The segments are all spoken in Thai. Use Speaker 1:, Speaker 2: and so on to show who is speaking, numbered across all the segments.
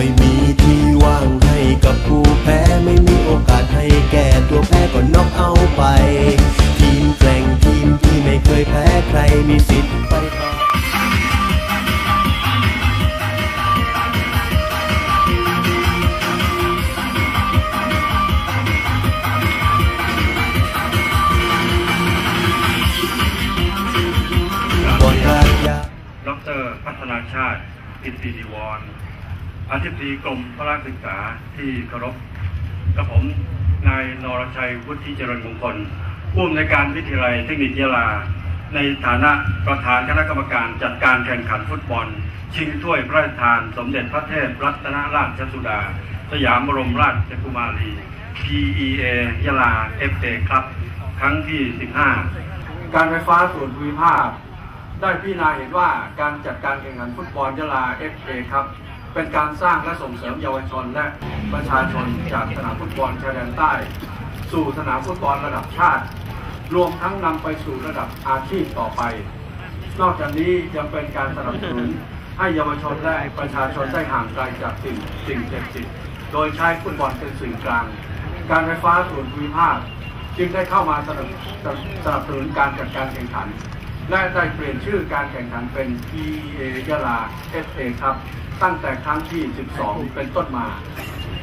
Speaker 1: ไม่มีที่ว่างให้กับผู้แพ้ไม่มีโอกาสให้แก่ตัวแพ้ก็น็อกเอาไป ทีมแกร่งทีมที่ไม่เคยแพ้ใครมีสิทธิ์ไปต่อบนราชยา
Speaker 2: ดรพัฒนาชาติกิตติดิวร อธิบดีกรมพระราชศึกษาที่เคารพกับผมนายนรชัยวุฒิเจริญมงคลผู้อำนวยการวิทยาลัยเทคนิคยะลา ในฐานะประธานคณะกรรมการจัดการแข่งขันฟุตบอล ชิงถ้วยพระราชทาน สมเด็จพระเทพรัตนราชสุดา สยามบรมราชกุมารี PEA ยะลา FA ครับ ครั้งที่ 15
Speaker 3: การไฟฟ้าส่วนภูมิภาค ได้พิจารณาเห็นว่าการจัดการแข่งขันฟุตบอลยะลา FA ครับ เป็นการสร้างและส่งเสริมเยาวชนและประชาชนจากสนามฟุตบอลชายแดนใต้ สู่สนามฟุตบอลระดับชาติ รวมทั้งนำไปสู่ระดับอาชีพต่อไป นอกจากนี้ยังเป็นการสนับสนุนให้เยาวชนและประชาชนได้ห่างไกลจากสิ่งสิ่งเสพติดโดยใช้ฟุตบอลเป็นสื่อกลาง การไฟฟ้าส่วนภูมิภาคจึงได้เข้ามาสนับสนับสนุนการจัดการแข่งขัน และได้เปลี่ยนชื่อการแข่งขันเป็น EA ยะลา FA ครับ ตั้งแต่ครั้งที่ 12 เป็นต้นมา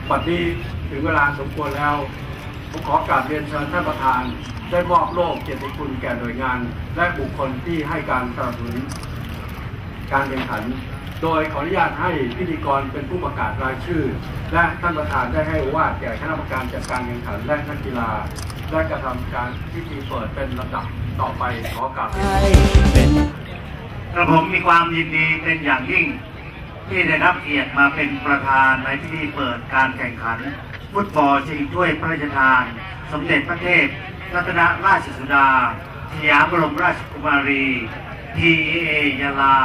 Speaker 3: ปัจจุบันถึงเวลาสมควรแล้วผมขอกราบเรียนเชิญท่านประธาน ได้มอบโล่เกียรติคุณแก่หน่วยงาน และบุคคลที่ให้การสนับสนุนการแข่งขัน โดยขออนุญาตให้พิธีกรเป็นผู้ประกาศรายชื่อ และท่านประธานได้ให้โอวาดแก่คณะกรรมการจัดการแข่งขันและนักกีฬา และกระทำการพิธีเปิดเป็นลำดับต่อไปขอกราบ
Speaker 4: กระผมมีความยินดีเป็นอย่างยิ่ง ที่ได้รับเกียรติมาเป็นประธานในพิธีเปิดการแข่งขัน ฟุตบอลชิงถ้วยพระราชทาน สมเด็จพระเทพรัตนราชสุดาสยามบรมราชกุมารี PAA ยาลา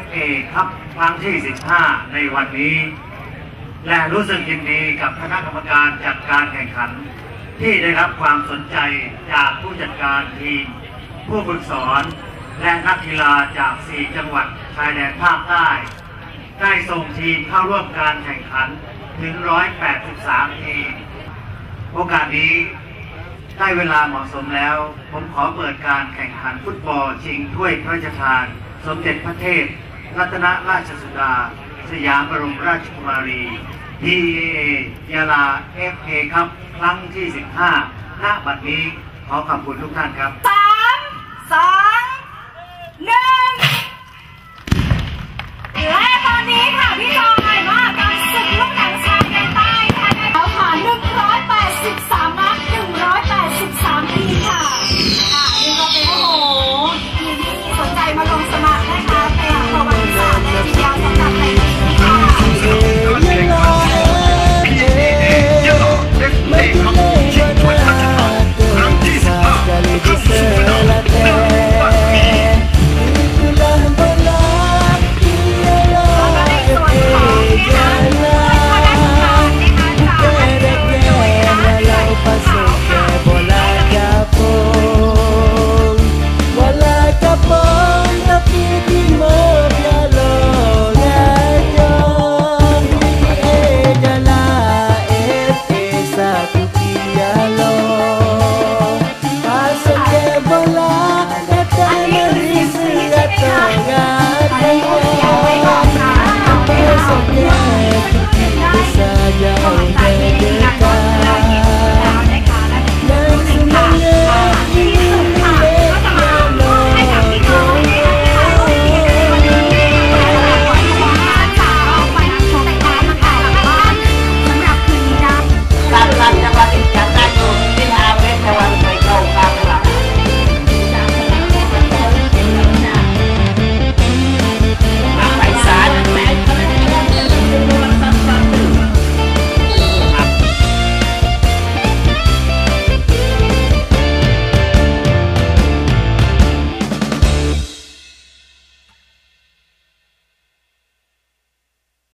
Speaker 4: FA ครับครั้งที่ 15 ในวันนี้ และรู้สึกยินดีกับคณะกรรมการจัดการแข่งขัน ที่ได้รับความสนใจจากผู้จัดการทีม ผู้ฝึกสอน และนักกีฬาจาก 4 จังหวัดชายแดนภาคใต้ ได้ส่งทีมเข้าร่วมการแข่งขันถึง 183 ทีม โอกาสนี้ได้เวลาเหมาะสมแล้ว ผมขอเปิดการแข่งขันฟุตบอลชิงถ้วยพระราชทาน สมเด็จพระเทพ รัตนราชสุดา สยามบรมราชกุมารี PAA ยาลา FA ครับ ครั้งที่ 15 ณ บัดนี้ขอขอบคุณทุกท่านครับ